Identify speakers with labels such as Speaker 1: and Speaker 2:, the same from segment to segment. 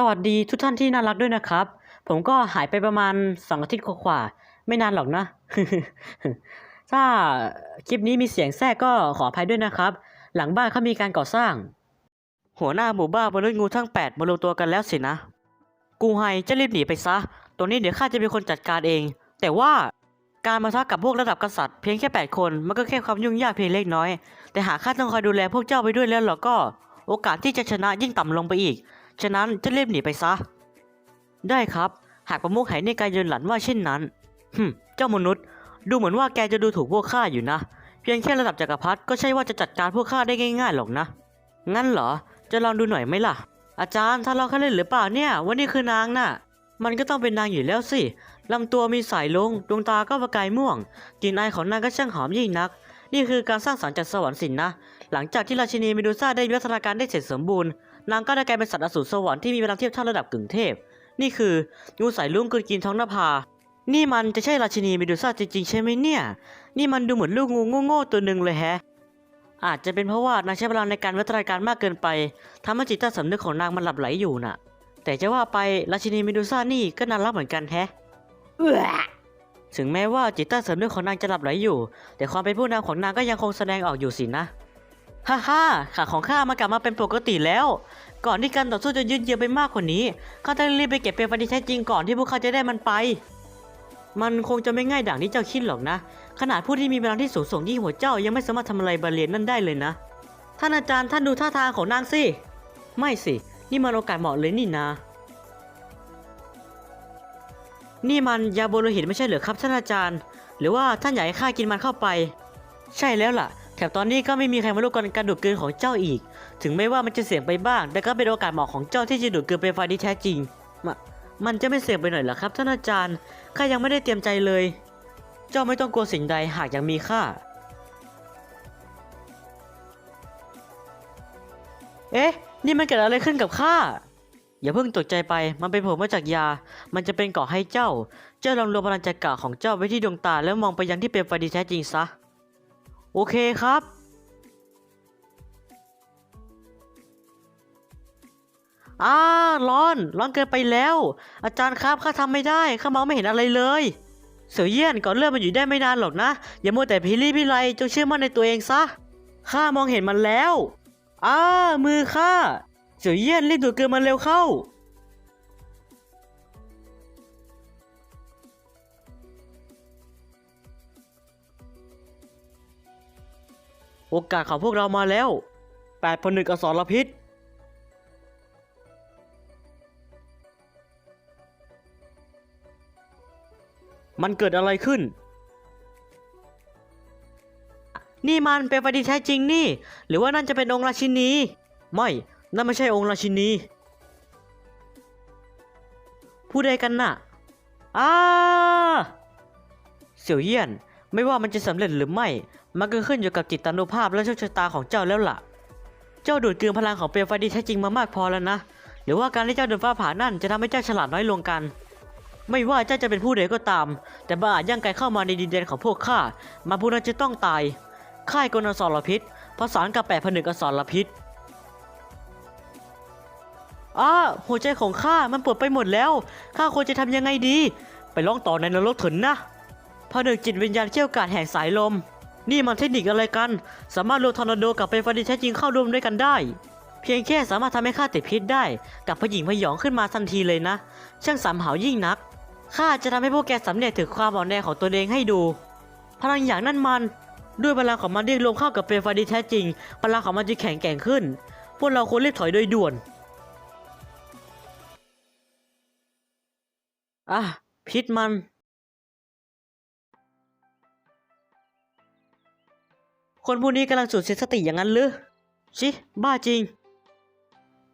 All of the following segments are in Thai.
Speaker 1: สวัสดีทุกท่านที่น่ารักด้วยนะครับ ผมก็หายไปประมาณสองอาทิตย์กว่าไม่นานหรอกนะ ถ้าคลิปนี้มีเสียงแทรกก็ขออภัยด้วยนะครับ หลังบ้านเขามีการก่อสร้าง หัวหน้าหมู่บ้านมนุษย์งูทั้ง 8 มารวมตัวกันแล้วสินะ กูไฮจะรีบหนีไปซะตัวนี้เดี๋ยวข้าจะเป็นคนจัดการเอง แต่ว่าการมาทักกับพวกระดับกษัตริย์เพียงแค่ 8 คน มันก็แค่ความยุ่งยากเพียงเล็กน้อย แต่หากข้าต้องคอยดูแลพวกเจ้าไปด้วยแล้วเราก็ โอกาสที่จะชนะยิ่งต่ำลงไปอีก ฉะนั้นจะรีบหนีไปซะ ได้ครับ หากประมุขไหในการยืนหลันว่าเช่นนั้นหึมเจ้ามนุษย์ ดูเหมือนว่าแกจะดูถูกพวกข้าอยู่นะ เพียงแค่ระดับจักรพรรดิก็ใช่ว่าจะจัดการพวกข้าได้ง่ายๆหรอกนะ งั้นเหรอ จะลองดูหน่อยไหมล่ะ อาจารย์ถ้าเราแค่เล่นหรือเปล่าเนี่ยว่านี่คือนางน่ะ มันก็ต้องเป็นนางอยู่แล้วสิลำตัวมีสายลง ดวงตาก็ประกายม่วงกลิ่นอายของนางก็ช่างหอมยิ่งนัก นี่คือการสร้างสรรค์จากสวรรค์สินนะ หลังจากที่ราชินีเมดูซ่าได้วิวัฒนาการได้เสร็จสมบูรณ์ นางก็ได้กลายเป็นสัตว์อสูรสวรรค์ที่มีพลังเทียบเท่าระดับกึ่งเทพ นี่คืองูสายลุ้งกลืนกินท้องนภา นี่มันจะใช่ราชินีเมดูซ่าจริงๆใช่ไหมเนี่ย นี่มันดูเหมือนลูกงูโง่ๆตัวหนึ่งเลยแฮะ อาจจะเป็นเพราะว่านางใช้พลังในการวิวัฒนาการมากเกินไปทำให้จิตใต้สำนึกของนางมันหลับไหลอยู่น่ะ แต่จะว่าไปราชินีเมดูซ่านี่ก็น่ารักเหมือนกันแฮะถึงแม้ว่าจิตใต้สำนึกของนางจะหลับไหลอยู่ แต่ความเป็นผู้นำของนางก็ยังคงแสดงออกอยู่สินะฮ่าฮ่าขาของข้ามันกลับมาเป็นปกติแล้ว ก่อนที่การต่อสู้จะยืดเยื้อไปมากกว่านี้ข้าต้องรีบไปเก็บเปลวไฟที่แท้จริงก่อนที่พวกเขาจะได้มันไป มันคงจะไม่ง่ายดังที่เจ้าคิดหรอกนะ ขนาดผู้ที่มีพลังที่สูงส่งยิ่หัวเจ้ายังไม่สามารถทำอะไรบาเลียนนั่นได้เลยนะ ท่านอาจารย์ท่านดูท่าทางของนางสิ ไม่สิ นี่มันโอกาสเหมาะเลยนี่นะนี่มันยาโบโลหิตไม่ใช่เหรอครับท่านอาจารย์ หรือว่าท่านอยากให้ข้ากินมันเข้าไป ใช่แล้วล่ะ แถมตอนนี้ก็ไม่มีใครมารู้กันการดูดกลืนของเจ้าอีก ถึงแม้ว่ามันจะเสี่ยงไปบ้าง แต่ก็เป็นโอกาสเหมาะของเจ้าที่จะดูดกลืนเปลวไฟที่แท้จริงมมันจะไม่เสี่ยงไปหน่อยหรอครับท่านอาจารย์ข้ายังไม่ได้เตรียมใจเลย เจ้าไม่ต้องกลัวสิ่งใดหากยังมีค่าเอ๊ะ นี่มันเกิดอะไรขึ้นกับข้าอย่าเพิ่งตกใจไป มันเป็นผลมาจากยา มันจะเป็นเกาะให้เจ้า เจ้าลองรวมพลังจักระของเจ้าไว้ที่ดวงตาแล้วมองไปยังที่เป็นไฟที่แท้จริงซะ โอเคครับอ้าร้อน ร้อนเกินไปแล้ว อาจารย์ครับข้าทำไม่ได้ข้ามองไม่เห็นอะไรเลย เสือเยี่ยนก่อนเลื่อนมันอยู่ได้ไม่นานหรอกนะ อย่ามัวแต่พิลี่พิไรจงเชื่อมั่นในตัวเองซะข้ามองเห็นมันแล้ว อ้ามือข้าเสือเยี่ยนรีบดูดเกลือมันเร็วเข้า โอกาสของพวกเรามาแล้วแปดพนึกอสรพิษ มันเกิดอะไรขึ้น นี่มันเป็นไฟที่แท้จริงนี่ หรือว่านั่นจะเป็นองค์ราชินี ไม่ นั่นไม่ใช่องค์ราชินี ผู้ใดกันน่ะอ้าเสี่ยวเยี่ยน ไม่ว่ามันจะสำเร็จหรือไม่ มันก็ขึ้นอยู่กับจิตตานุภาพและโชคชะตาของเจ้าแล้วล่ะ เจ้าดูดกลืนพลังของเปลวไฟที่แท้จริงมามากพอแล้วนะ หรือว่าการที่เจ้าเดินฟ้าผ่านั่นจะทำให้เจ้าฉลาดน้อยลงกัน ไม่ว่าเจ้าจะเป็นผู้ใดก็ตาม แต่บาอาจย่างไกลเข้ามาในดินแดนของพวกข้า มาผู้นั้นจะต้องตาย ค่ายกลอสรพิษผสานกับแปดผนึกอสรพิษอ้าหัวใจของข้ามันปวดไปหมดแล้ว ข้าควรจะทำยังไงดี ไปร้องต่อในนรกเถินนะผนึกจิตวิญญาณเชี่ยวกาจแห่งสายลม นี่มันเทคนิคอะไรกัน สามารถรวมทอร์นาโดกับเป็นไฟที่แท้จริงเข้ารวมด้วยกันได้ เพียงแค่สามารถทำให้ข้าติดพิษได้ กับพยิงพยองขึ้นมาทันทีเลยนะ ช่างสามหาวยิ่งนัก ข้าจะทำให้พวกแกสำเร็จถึงความอ่อนแอของตัวเองให้ดู พลังอย่างนั้นมัน ด้วยพลังของมันที่รวมเข้ากับเปลวไฟที่แท้จริง พลังของมันจะแข็งแกร่งขึ้น พวกเราควรรีบถอยโดยด่วน อะพิษมัน คนพวกนี้กำลังสูญเสียสติอย่างนั้นหรือชิบ้าจริง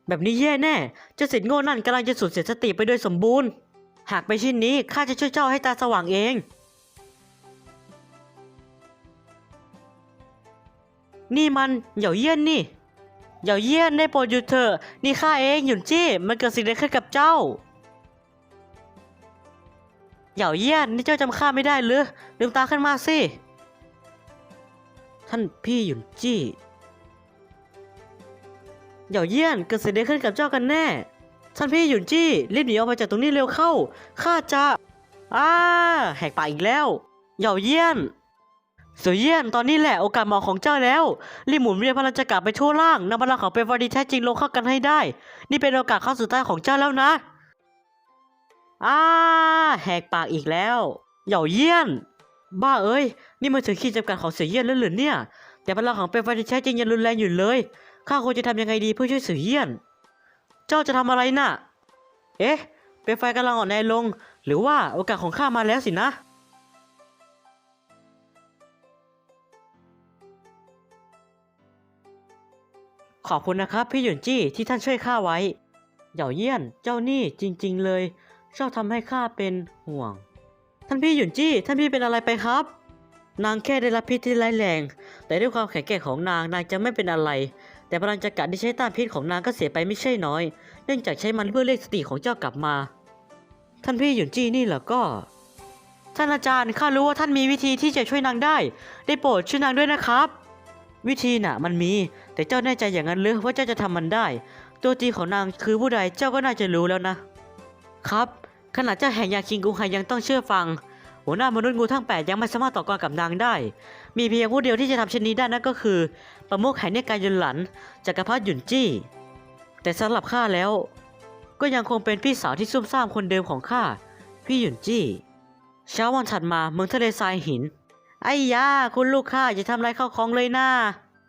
Speaker 1: แบบนี้แย่แน่เจ้าสิทธิ์โง่นั่นกำลังจะสูญเสียสติไปโดยสมบูรณ์ หากไปนเช่นนี้ข้าจะช่วยเจ้าให้ตาสว่างเอง นี่มันเหย่าเยี่ยนนี่เหย่าเยี่ยนได้โปรดหยุดเถอะนี่ข้าเองหยุนจี้มันเกิดสิ่งใดขึ้นกับเจ้าเหย่าเยี่ยนนี่เจ้าจำข้าไม่ได้หรือลืมตาขึ้นมาสิ ท่านพี่หยุนจี้เหย่าเยี่ยนเกิดสิ่งใดขึ้นกับเจ้ากันแน่ ท่านพี่หยุนจี้รีบหนีออกไปจากตรงนี้เร็วเข้า ข้าจะอ้าแหกปากอีกแล้วเหย่าเยี่ยนเสือเยี่ยนตอนนี้แหละโอกาสเหมาะของเจ้าแล้ว รีบหมุนเวียนพลังจะกลับไปทั่วล่างนำพลังของเปรวาดีแท้จริงลงเข้ากันให้ได้ นี่เป็นโอกาสครั้งสุดท้ายของเจ้าแล้วนะอ้าแหกปากอีกแล้วเหย่าเยี่ยน บ้าเอ้ย นี่มันถึงขีดจำกัดของเสือเยี่ยนแล้วหรือเนี่ย แต่พลังของเปรวาดีแท้จริงยังรุนแรงอยู่เลย ข้าควรจะทำยังไงดีเพื่อช่วยเสือเยี่ยน เจ้าจะทำอะไรน่ะ เอ๊ะ เป็นไฟกำลังอ่อนแอลง หรือว่าโอกาสของข้ามาแล้วสินะขอบคุณนะครับพี่หยุนจี้ที่ท่านช่วยข้าไว้ เหย่าเยี่ยนเจ้านี่จริงๆเลย ชอบทำให้ข้าเป็นห่วง ท่านพี่หยุนจี้ ท่านพี่เป็นอะไรไปครับ นางแค่ได้รับพิษที่ร้ายแรง แต่ด้วยความแข็งแกร่งของนางนางจะไม่เป็นอะไร แต่พลังจักรที่ใช้ต้านพิษของนางก็เสียไปไม่ใช่น้อย เนื่องจากใช้มันเพื่อเรียกสติของเจ้ากลับมา ท่านพี่หยุนจี้นี่เหรอก็ ท่านอาจารย์ข้ารู้ว่าท่านมีวิธีที่จะช่วยนางได้ ได้โปรดช่วยนางด้วยนะครับ วิธีน่ะมันมี แต่เจ้าแน่ใจอย่างนั้นหรือว่าเจ้าจะทำมันได้ ตัวจริงของนางคือผู้ใดเจ้าก็น่าจะรู้แล้วนะ ครับ ขนาดเจ้าแห่งยาคิงกุงไฮยังต้องเชื่อฟัง หัวหน้ามนุษย์งูทั้งแปดยังไม่สามารถต่อกรกับนางได้ มีเพียงผู้เดียวที่จะทำเช่นนี้ได้นั่นก็คือประมุขแห่งเนกายยนหลันจักรพรรดิหยุนจี้ แต่สำหรับข้าแล้ว ก็ยังคงเป็นพี่สาวที่ซุ่มซ่ามคนเดิมของข้าพี่หยุนจี้เช้าวันถัดมาเมืองทะเลทรายหิน ไอ้ยาคุณลูกข้าอย่าทำไรเข้าของเลยนะ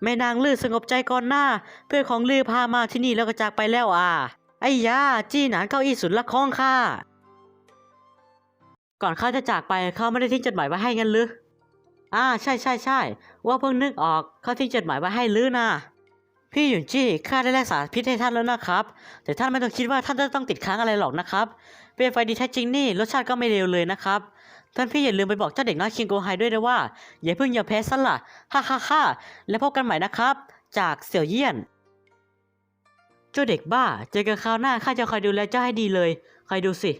Speaker 1: แม่นางลือสงบใจก่อนหน้า เพื่อนของลือพามาที่นี่แล้วก็จากไปแล้วอะไอ้ยาจี้หนานเก้าอี้สุดละของข้า ก่อนข้าจะจากไปเขาไม่ได้ทิ้งจดหมายไว้ให้งั้นหรืออ่าใช่ใช่ใช่ว่าเพิ่งนึกออกเขาทิ้งจดหมายไว้ให้ลือนะพี่หยุนจี้ข้าได้แลกสารพิษให้ท่านแล้วนะครับ แต่ท่านไม่ต้องคิดว่าท่านจะต้องติดค้างอะไรหรอกนะครับเป็นไฟดีแท้จริงนี่รสชาติก็ไม่เลวเลยนะครับท่านพี่อย่าลืมไปบอกเจ้าเด็กน้อยคิงโกไฮด้วยนะว่า อย่าเพิ่งอย่าแพ้ซะละฮ่าฮ่าฮ่าแล้วพบกันใหม่นะครับ จากเสี่ยวเยี่ยน เจ้าเด็กบ้า เจอกันคราวหน้าข้าจะคอยดูแลเจ้าให้ดีเลยคอยดูสิ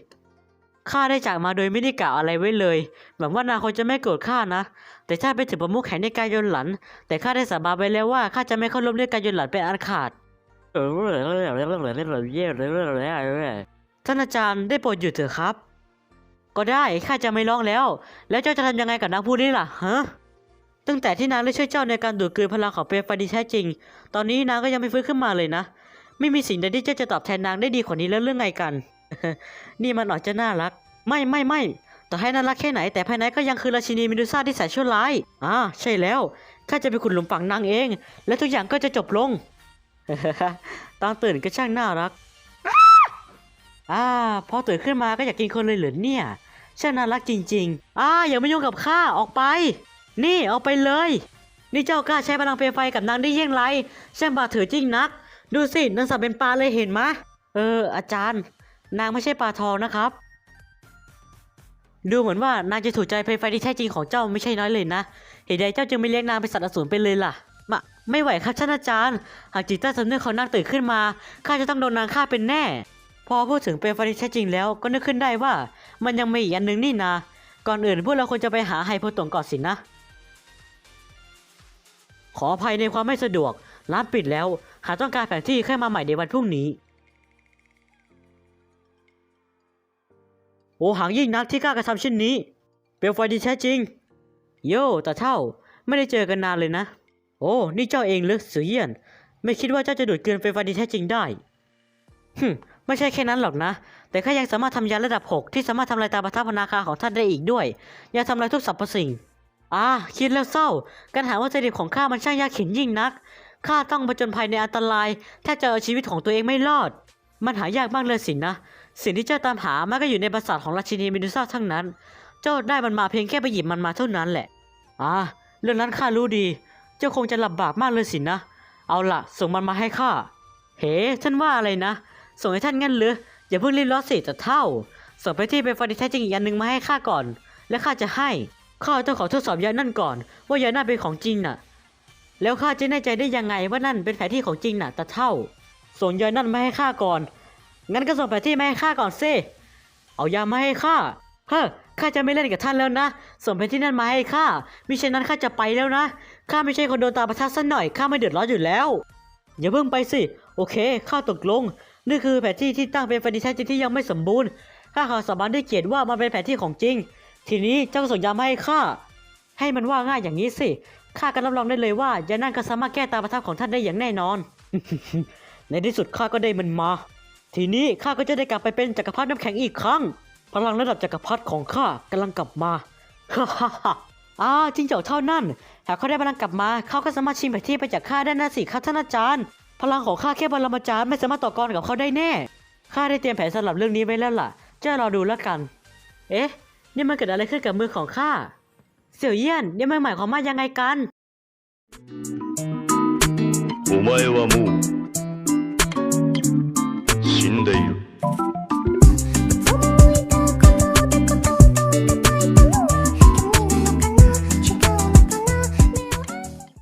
Speaker 1: ข้าได้จากมาโดยไม่ได้กล่าวอะไรไว้เลย หวังว่านางคงจะไม่โกรธข้านะ แต่ถ้าไปถึงประมุขแห่งในกายยนหลัน แต่ข้าได้สาบานไปแล้วว่าข้าจะไม่เข้าร่วมด้วยกายยนหลันเป็นอันขาดท่านอาจารย์ได้โปรดหยุดเถอะครับ ก็ได้ข้าจะไม่ร้องแล้ว แล้วเจ้าจะทำยังไงกับนางผู้นี้ล่ะฮะตั้งแต่ที่นางได้ช่วยเจ้าในการดูดกลืนพลังของเปรฟาดีแท้จริง ตอนนี้นางก็ยังไม่ฟื้นขึ้นมาเลยนะ ไม่มีสิ่งใดที่เจ้าจะตอบแทนนางได้ดีกว่านี้แล้วเรื่องไงกัน นี่มันออกจะน่ารัก ไม่ไม่ไม่ต่อให้น่ารักแค่ไหนแต่ภายในก็ยังคือราชินีเมดูซ่าที่แสนชั่วร้ายอ่าใช่แล้วข้าจะไปขุดหลุมฝังนางเอง และทุกอย่างก็จะจบลงตอนตื่นก็ช่างน่ารักอ่าพอตื่นขึ้นมาก็อยากกินคนเลยเหรอเนี่ยช่างน่ารักจริง ๆอ่าอย่ามายุ่งกับข้าออกไป นี่ออกไปเลย นี่เจ้ากล้าใช้พลังเปลวไฟกับนางได้เยี่ยงไรช่างบาดเถือจริงนัก ดูสินางสับเป็นปลาเลยเห็นไหมเออ อาจารย์ นางไม่ใช่ปลาทองนะครับ ดูเหมือนว่านางจะถูกใจเพลไฟที่แท้จริงของเจ้าไม่ใช่น้อยเลยนะ เหตุใดเจ้าจึงไม่เลี้ยงนางเป็นสัตว์อสูรไปเลยล่ะมาไม่ไหวครับท่านอาจารย์ หากจิตใต้สำนึกของนางตื่นขึ้นมา ข้าจะต้องโดนนางฆ่าเป็นแน่ พอพูดถึงเปลไฟที่แท้จริงแล้วก็นึกขึ้นได้ว่า มันยังมีอีกอันหนึ่งนี่นา ก่อนอื่นพวกเราควรจะไปหาไฮโพตงก่อนสินะ ขออภัยในความไม่สะดวก ร้านปิดแล้ว หากต้องการแผนที่ค่อยมาใหม่ในวันพรุ่งนี้ โอหังยิ่งนักที่กล้ากระทำเช่นนี้ เปลวไฟที่แท้จริง โย่ตาเท่าไม่ได้เจอกันนานเลยนะ โอ้นี่เจ้าเองหรือสือเยี่ยน ไม่คิดว่าเจ้าจะดูดเกลือนเปลวไฟที่แท้จริงได้ฮึไม่ใช่แค่นั้นหรอกนะ แต่ข้ายังสามารถทำยาระดับ 6 ที่สามารถทำลายตาประทับพนาคาของท่านได้อีกด้วยยาทำลายทุกสรรพสิ่งอ่าคิดแล้วเศร้า การหาวัตถุดิบของข้ามันช่างยากเข็นยิ่งนักข้าต้องผจญภัยในอันตรายแทบจะเอาชีวิตของตัวเองไม่รอด มันหายากมากเลยสินะ สิ่งที่เจ้าตามหามันก็อยู่ในปราสาทของราชินีเมดูซ่าทั้งนั้น เจ้าได้มันมาเพียงแค่ไปหยิบมันมาเท่านั้นแหละ อ่า เรื่องนั้นข้ารู้ดี เจ้าคงจะลำบากมากเลยสินะ เอาล่ะ ส่งมันมาให้ข้า เฮ้ท่านว่าอะไรนะ ส่งให้ท่านงั้นหรืออย่าเพิ่งรีบร้อนสิแต่เท่า ส่งไปที่เป็นฟาดิแท้จริงอีกอันหนึ่งมาให้ข้าก่อน และข้าจะให้ ข้าต้องขอทดสอบยานั่นก่อน ว่ายานั่นเป็นของจริงน่ะ แล้วข้าจะแน่ใจได้ยังไงว่านั่นเป็นแผนที่ของจริงน่ะตาเท่า ส่งยานั่นมาให้ข้าก่อน งั้นก็ส่งแผนที่มาให้ข้าก่อนสิ เอายามาให้ข้า เฮ้อ ข้าจะไม่เล่นกับท่านแล้วนะ ส่งแผนที่นั่นมาให้ข้ามิฉะนั้นข้าจะไปแล้วนะ ข้าไม่ใช่คนโดนตาประทัดสักหน่อย ข้าไม่เดือดร้อนอยู่แล้ว อย่าเพิ่งไปสิ โอเค ข้าตกลง นี่คือแผนที่ที่ตั้งเป็นฟันดิชันที่ยังไม่สมบูรณ์ ข้าขอสาบานได้เกียรติว่ามันเป็นแผนที่ของจริง ทีนี้เจ้าส่งยามาให้ข้า ให้มันว่าง่ายอย่างนี้สิ ข้าก็รับรองได้เลยว่ายานั่นก็สามารถแก้ตาประทับของท่านได้อย่างแน่นอน ในที่สุดข้าก็ได้มันมา ทีนี้ข้าก็จะได้กลับไปเป็นจักรพรรดิน้ำแข็งอีกครั้ง พลังระดับจักรพรรดิของข้ากำลังกลับมา ฮ่าฮ่าฮ่าอ้าวจิ้งจอกเท่านั้น หากเขาได้พลังกลับมา เขาก็สามารถชิงแผนที่ไปจากข้าได้นะสิครับท่านอาจารย์ พลังของข้าแค่บรมาจารย์ไม่สามารถต่อกรกับเขาได้แน่ ข้าได้เตรียมแผนสำหรับเรื่องนี้ไว้แล้วล่ะ เจ้ารอดูแล้วกัน เอ๊ะ นี่มันเกิดอะไรขึ้นกับมือของข้า เสี่ยวเยี่ยน นี่มันหมายความว่ายังไงกัน
Speaker 2: お前はもう Candeio.